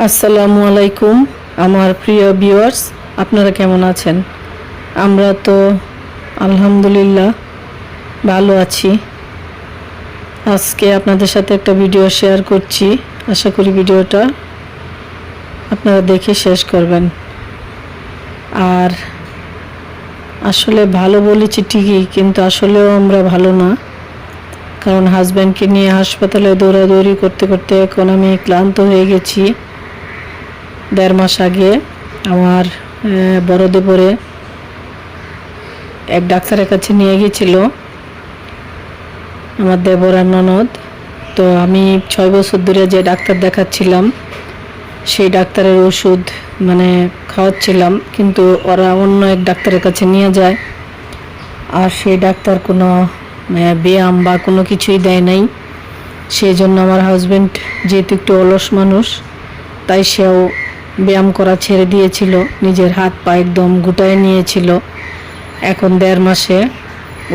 আসসালামু আলাইকুম, আমার প্রিয় ভিউয়ার্স আপনারা কেমন আছেন? আমরা তো আলহামদুলিল্লাহ ভালো আছি। আজকে আপনাদের সাথে একটা ভিডিও শেয়ার করছি। আশা করি ভিডিওটা আপনারা দেখে শেষ করবেন। আর আসলে ভালো বলেছি ঠিকই, কিন্তু আসলেও আমরা ভালো না। কারণ হাজব্যান্ডকে নিয়ে হাসপাতালে দৌড়াদৌড়ি করতে করতে এখন আমি ক্লান্ত হয়ে গেছি। দেড় মাস আগে আমার আহ, বড় দেবরে এক ডাক্তারের কাছে নিয়ে গেছিল আমার দেবর ননদ। তো আমি ছয় বছর ধরে যে ডাক্তার দেখাচ্ছিলাম সেই ডাক্তারের ওষুধ মানে খাওয়াচ্ছিলাম কিন্তু ওরা অন্য এক ডাক্তারের কাছে নিয়ে যায় আর সেই ডাক্তার কোনো ব্যায়াম বা কোনো কিছুই দেয় নাই। সেই জন্য আমার হাজব্যান্ড যেহেতু একটু অলস মানুষ তাই সেও ব্যায়াম করা ছেড়ে দিয়েছিল, নিজের হাত পা একদম গুটায় নিয়েছিল। এখন দেড় মাসে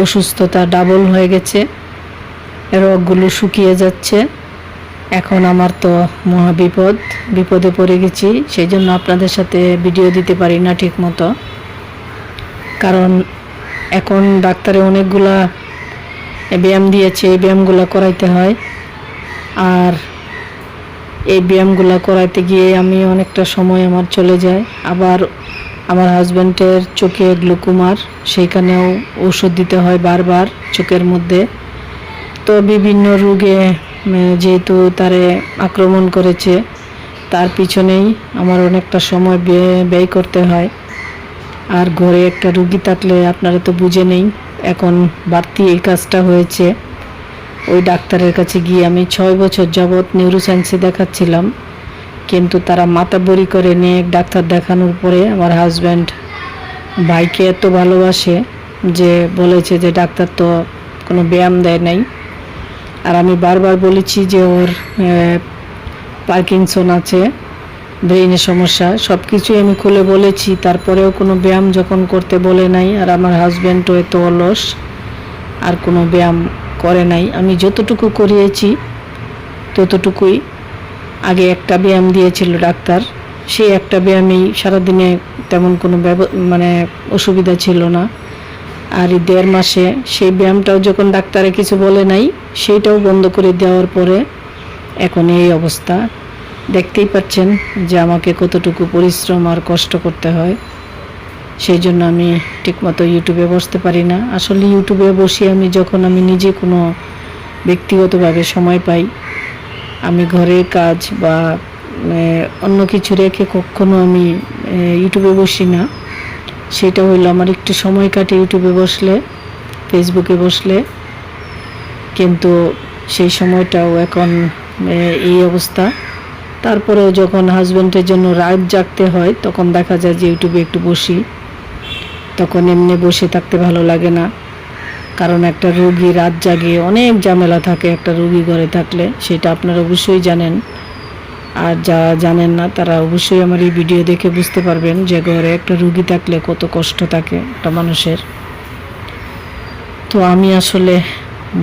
অসুস্থতা ডাবল হয়ে গেছে, রোগগুলো শুকিয়ে যাচ্ছে। এখন আমার তো মহা বিপদ, বিপদে পড়ে গেছি সেই জন্য আপনাদের সাথে ভিডিও দিতে পারি না ঠিক মতো কারণ এখন ডাক্তারে অনেকগুলা ব্যায়াম দিয়েছে, এই ব্যায়ামগুলো করাইতে হয়। আর এই ব্যায়ামগুলো করাইতে গিয়ে আমি অনেকটা সময় আমার চলে যায়। আবার আমার হাজব্যান্ডের চোখে গ্লুকোমার, সেইখানেও ওষুধ দিতে হয় বারবার চোখের মধ্যে। তো বিভিন্ন রোগে যেহেতু তারে আক্রমণ করেছে, তার পিছনেই আমার অনেকটা সময় ব্যয় করতে হয়। আর ঘরে একটা রুগী থাকলে আপনারা তো বুঝে নেই, এখন বাড়তি এই কাজটা হয়েছে। ওই ডাক্তারের কাছে গিয়ে আমি ছয় বছর যাবৎ নিউরোসায়েন্সে দেখাচ্ছিলাম। কিন্তু তারা মাথা বড়ি করে নিয়ে ডাক্তার দেখানোর পরে আমার হাজব্যান্ড ভাইকে এত ভালোবাসে যে বলেছে যে ডাক্তার তো কোনো ব্যায়াম দেয় নাই। আর আমি বারবার বলেছি যে ওর পার্কিনসন আছে, ব্রেইনের সমস্যা সব কিছুই আমি খুলে বলেছি। তারপরেও কোনো ব্যায়াম যখন করতে বলে নাই, আর আমার হাজব্যান্ডও এত অলস, আর কোনো ব্যায়াম করে নাই। আমি যতটুকু করিয়েছি, ততটুকুই আগে একটা ব্যায়াম দিয়েছিল ডাক্তার। সেই একটা ব্যায়ামেই সারাদিনে তেমন কোনো মানে অসুবিধা ছিল না। আর এই দেড় মাসে সেই ব্যায়ামটাও যখন ডাক্তারে কিছু বলে নাই, সেইটাও বন্ধ করে দেওয়ার পরে এখন এই অবস্থা। দেখতেই পাচ্ছেন যে আমাকে কতটুকু পরিশ্রম আর কষ্ট করতে হয়। সেই জন্য আমি ঠিকমতো ইউটিউবে বসতে পারি না। আসলে ইউটিউবে বসে আমি যখন আমি নিজে কোনো ব্যক্তিগতভাবে সময় পাই, আমি ঘরের কাজ বা অন্য কিছু রেখে কখনো আমি ইউটিউবে বসি না। সেটা হইল আমার একটু সময় কাটে ইউটিউবে বসলে ফেসবুকে বসলে। কিন্তু সেই সময়টাও এখন এই অবস্থা। তারপরেও যখন হাজব্যান্ডের জন্য রাত জাগতে হয়, তখন দেখা যায় যে ইউটিউবে একটু বসি। তখন এমনি বসে থাকতে ভালো লাগে না। কারণ একটা রোগী রাত জাগে, অনেক ঝামেলা থাকে একটা রুগী ঘরে থাকলে, সেটা আপনারা অবশ্যই জানেন। আর যারা জানেন না, তারা অবশ্যই আমার এই ভিডিও দেখে বুঝতে পারবেন যে ঘরে একটা রুগী থাকলে কত কষ্ট থাকে একটা মানুষের। তো আমি আসলে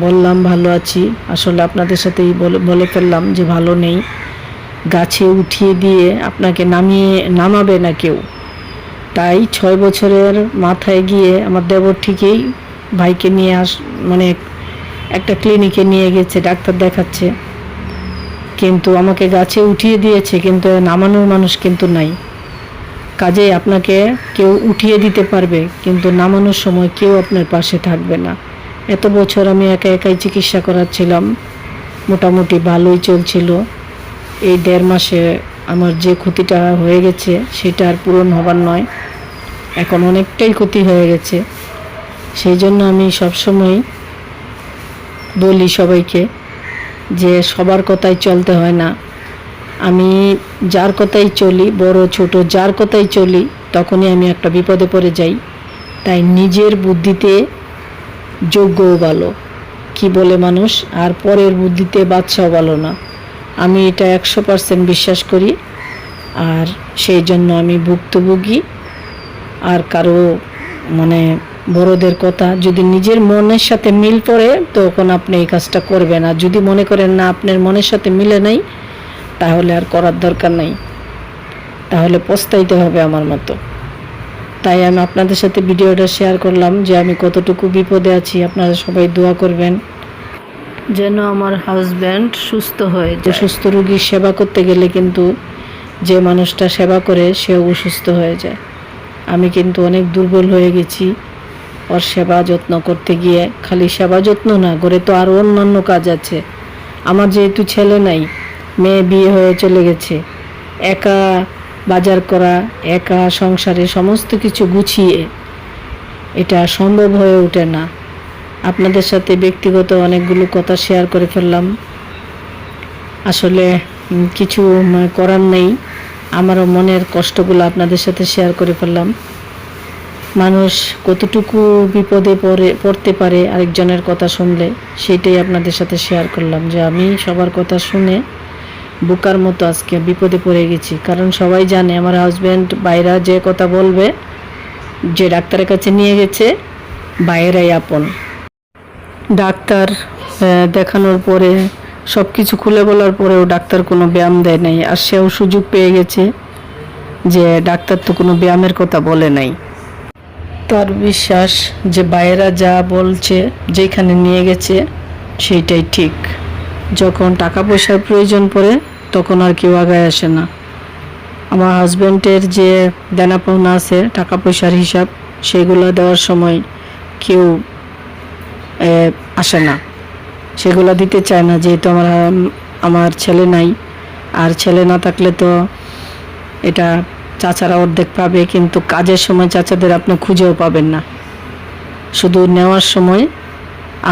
বললাম, ভালো আছি। আসলে আপনাদের সাথেই বলে ফেললাম যে ভালো নেই। গাছে উঠিয়ে দিয়ে আপনাকে নামিয়ে, নামাবে না কেউ। তাই ছয় বছরের মাথায় গিয়ে আমার দেবর ঠিকই ভাইকে নিয়ে আস মানে একটা ক্লিনিকে নিয়ে গেছে, ডাক্তার দেখাচ্ছে। কিন্তু আমাকে গাছে উঠিয়ে দিয়েছে, কিন্তু নামানোর মানুষ কিন্তু নাই। কাজেই আপনাকে কেউ উঠিয়ে দিতে পারবে, কিন্তু নামানোর সময় কেউ আপনার পাশে থাকবে না। এত বছর আমি একা একাই চিকিৎসা করাচ্ছিলাম, মোটামুটি ভালোই চলছিল। এই দেড় মাসে আমার যে ক্ষতিটা হয়ে গেছে, সেটা আর পূরণ হবার নয়। এখন অনেকটাই ক্ষতি হয়ে গেছে। সেই জন্য আমি সবসময় বলি সবাইকে যে সবার কথাই চলতে হয় না। আমি যার কথাই চলি, বড়, ছোট, যার কথাই চলি, তখনই আমি একটা বিপদে পড়ে যাই। তাই নিজের বুদ্ধিতে যোগ্যও ভালো। কি বলে মানুষ? আর পরের বুদ্ধিতে বাচ্চাও ভালো না। আমি এটা একশো পার্সেন্ট বিশ্বাস করি। আর সেই জন্য আমি ভুক্তভোগী। আর কারও মানে বড়দের কথা। যদি নিজের মনের সাথে মিল পড়ে তখন আপনি এই কাজটা করবেন। আর যদি মনে করেন না আপনার মনের সাথে মিলে নাই তাহলে আর করার দরকার নাই। তাহলে পস্তাইতে হবে আমার মতো। তাই আমি আপনাদের সাথে ভিডিওটা শেয়ার করলাম যে আমি কতটুকু বিপদে আছি। আপনারা সবাই দোয়া করবেন। যেন আমার হাজব্যান্ড সুস্থ হয় যে সুস্থ রোগীর সেবা করতে গেলে কিন্তু যে মানুষটা সেবা করে সেও অসুস্থ হয়ে যায়। আমি কিন্তু অনেক দুর্বল হয়ে গেছি। ওর সেবা যত্ন করতে গিয়ে খালি সেবা যত্ন না করে তো আরও অন্যান্য কাজ আছে। আমার যেহেতু ছেলে নাই, মেয়ে বিয়ে হয়ে চলে গেছে। একা বাজার করা, একা সংসারে সমস্ত কিছু গুছিয়ে এটা সম্ভব হয়ে ওঠে না। আপনাদের সাথে ব্যক্তিগত অনেকগুলো কথা শেয়ার করে ফেললাম। আসলে কিছু করার নেই। আমারও মনের কষ্টগুলো আপনাদের সাথে শেয়ার করে ফেললাম। মানুষ কতটুকু বিপদে পড়ে, পড়তে পারে আরেকজনের কথা শুনলে সেটাই আপনাদের সাথে শেয়ার করলাম যে আমি সবার কথা শুনে বোকার মতো আজকে বিপদে পড়ে গেছি। কারণ সবাই জানে আমার হাজব্যান্ড বাইরা যে কথা বলবে, যে ডাক্তারের কাছে নিয়ে গেছে বাইরেই আপন। ডাক্তার দেখানোর পরে সব কিছু খুলে বলার পরেও ডাক্তার কোনো ব্যায়াম দেয় নাই, আর সেও সুযোগ পেয়ে গেছে যে ডাক্তার তো কোনো ব্যায়ামের কথা বলে নাই। তার বিশ্বাস যে বাইরা যা বলছে, যেখানে নিয়ে গেছে, সেইটাই ঠিক। যখন টাকা পয়সার প্রয়োজন পড়ে, তখন আর কেউ আগায় আসে না। আমার হাজব্যান্ডের যে দেনা পাওনা আছে টাকা পয়সার হিসাব, সেগুলো দেওয়ার সময় কেউ আসে না। সেগুলো দিতে চায় না, যেহেতু আমার আমার ছেলে নাই। আর ছেলে না থাকলে তো এটা চাচারা অর্ধেক পাবে, কিন্তু কাজের সময় চাচাদের আপনি খুঁজেও পাবেন না। শুধু নেওয়ার সময়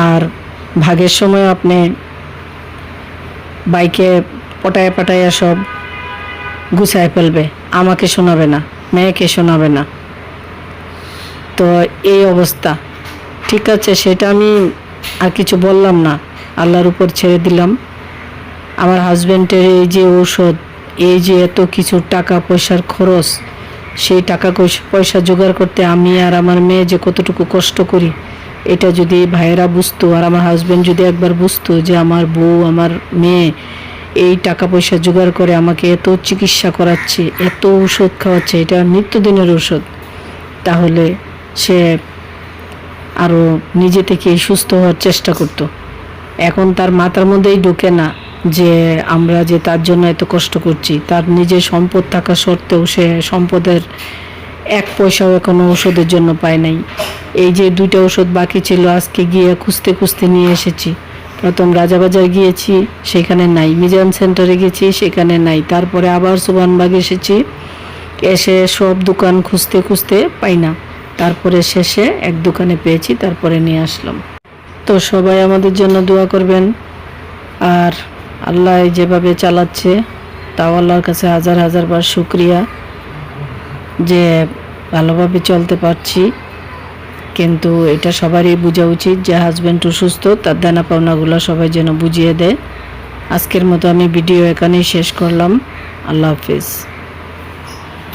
আর ভাগের সময় আপনি বাইকে পটায় পাটায়া সব গুছায় ফেলবে। আমাকে শোনাবে না, মেয়েকে শোনাবে না। তো এই অবস্থা। ঠিক আছে, সেটা আমি আর কিছু বললাম না। আল্লাহর উপর ছেড়ে দিলাম। আমার হাজব্যান্ডের এই যে ঔষধ, এই যে এত কিছু টাকা পয়সার খরচ, সেই টাকা পয়সা জোগাড় করতে আমি আর আমার মেয়ে যে কতটুকু কষ্ট করি, এটা যদি ভাইয়েরা বুঝতো আর আমার হাজব্যান্ড যদি একবার বুঝতো যে আমার বউ, আমার মেয়ে এই টাকা পয়সা জোগাড় করে আমাকে এত চিকিৎসা করাচ্ছে, এত ওষুধ খাওয়াচ্ছে, এটা নিত্যদিনের ওষুধ তাহলে সে আরও নিজে থেকে সুস্থ হওয়ার চেষ্টা করত। এখন তার মাথার মধ্যেই ঢোকে না যে আমরা যে তার জন্য এত কষ্ট করছি। তার নিজের সম্পদ থাকা সত্ত্বেও সে সম্পদের এক পয়সাও এখনও ওষুধের জন্য পায় নাই। এই যে দুইটা ওষুধ বাকি ছিল, আজকে গিয়ে খুঁজতে খুঁজতে নিয়ে এসেছি। প্রথম রাজাবাজার গিয়েছি, সেখানে নাই। মিজান সেন্টারে গেছি, সেখানে নাই। তারপরে আবার সুবানবাগ এসেছি, এসে সব দোকান খুঁজতে খুঁজতে পাই না। তারপরে শেষে এক দোকানে পেয়েছি, তারপরে নিয়ে আসলাম। তো সবাই আমাদের জন্য দোয়া করবেন। আর আল্লাহ যেভাবে চালাচ্ছে, তাও আল্লাহর কাছে হাজার হাজার বার শুক্রিয়া যে ভালোভাবে চলতে পারছি। কিন্তু এটা সবারই বোঝা উচিত যে হাজব্যান্ড অসুস্থ, তার দেনা পাওনাগুলো সবাই যেন বুঝিয়ে দেয়। আজকের মতো আমি ভিডিও এখানেই শেষ করলাম। আল্লাহ হাফিজ।